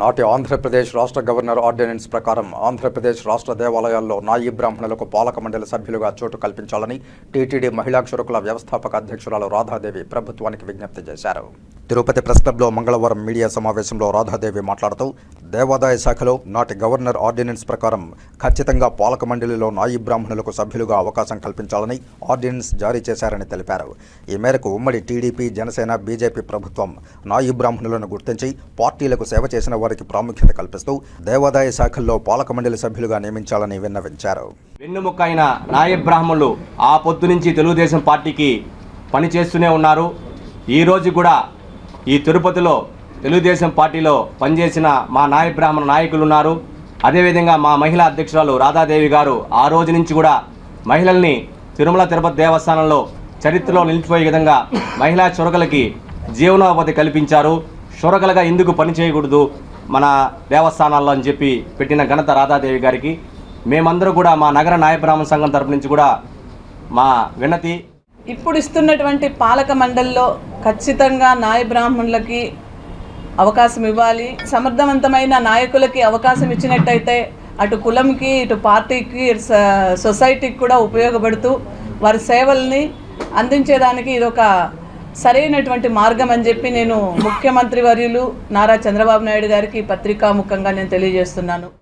నాటి ఆంధ్రప్రదేశ్ రాష్ట్ర governor ordinance ప్రకారం ఆంధ్రప్రదేశ్ రాష్ట్ర దేవాలయాల్లో నాయి బ్రాహ్మణులకు పాలక మండలి సభ్యులుగా చోటు కల్పించాలని టీటీడీ మహిళా క్షురకుల వ్యవస్థాపక అధ్యక్షురాలు రాధాదేవి ప్రభుత్వానికి విజ్ఞప్తి చేశారు. తిరుపతి ప్రెస్ క్లబ్లో మంగళవారం మీడియా సమావేశంలో రాధాదేవి మాట్లాడుతూ దేవాదాయ శాఖలో నాటి గవర్నర్ ఆర్డినెన్స్ ప్రకారం ఖచ్చితంగా పాలక మండలిలో నాయి బ్రాహ్మణులకు సభ్యులుగా అవకాశం కల్పించాలని ఆర్డినెన్స్ జారీ చేశారని తెలిపారు. ఈ మేరకు ఉమ్మడి టీడీపీ జనసేన బీజేపీ ప్రభుత్వం నాయి బ్రాహ్మణులను గుర్తించి పార్టీలకు సేవ చేసిన వారికి ప్రాముఖ్యత కల్పిస్తూ దేవాదాయ శాఖల్లో పాలక మండలి సభ్యులుగా నియమించాలని విన్నవించారు. వెన్నుముక్క అయిన నాయ బ్రాహ్మణులు ఆ పొద్దు నుంచి తెలుగుదేశం పార్టీకి పనిచేస్తూనే ఉన్నారు. ఈరోజు కూడా ఈ తిరుపతిలో తెలుగుదేశం పార్టీలో పనిచేసిన మా నాయ బ్రాహ్మణ నాయకులు ఉన్నారు. అదేవిధంగా మా మహిళా అధ్యక్షురాలు రాధాదేవి గారు ఆ రోజు నుంచి కూడా మహిళల్ని తిరుమల తిరుపతి దేవస్థానంలో చరిత్రలో నిలిచిపోయే విధంగా మహిళా చురకలకి జీవనోపాధి కల్పించారు. చురకలుగా ఎందుకు పనిచేయకూడదు మన దేవస్థానాల్లో అని చెప్పి పెట్టిన ఘనత రాధాదేవి గారికి. మేమందరూ కూడా మా నగర నాయబ్రాహ్మణ సంఘం తరపు నుంచి కూడా మా విన్నతి ఇప్పుడు ఇస్తున్నటువంటి పాలక మండలిలో ఖచ్చితంగా నాయ బ్రాహ్మణులకి అవకాశం ఇవ్వాలి. సమర్థవంతమైన నాయకులకి అవకాశం ఇచ్చినట్టయితే అటు కులంకి ఇటు పార్టీకి సొసైటీకి కూడా ఉపయోగపడుతూ వారి సేవల్ని అందించేదానికి ఇదొక సరైనటువంటి మార్గం అని చెప్పి నేను ముఖ్యమంత్రి వర్యులు నారా చంద్రబాబు నాయుడు గారికి పత్రికాముఖంగా నేను తెలియజేస్తున్నాను.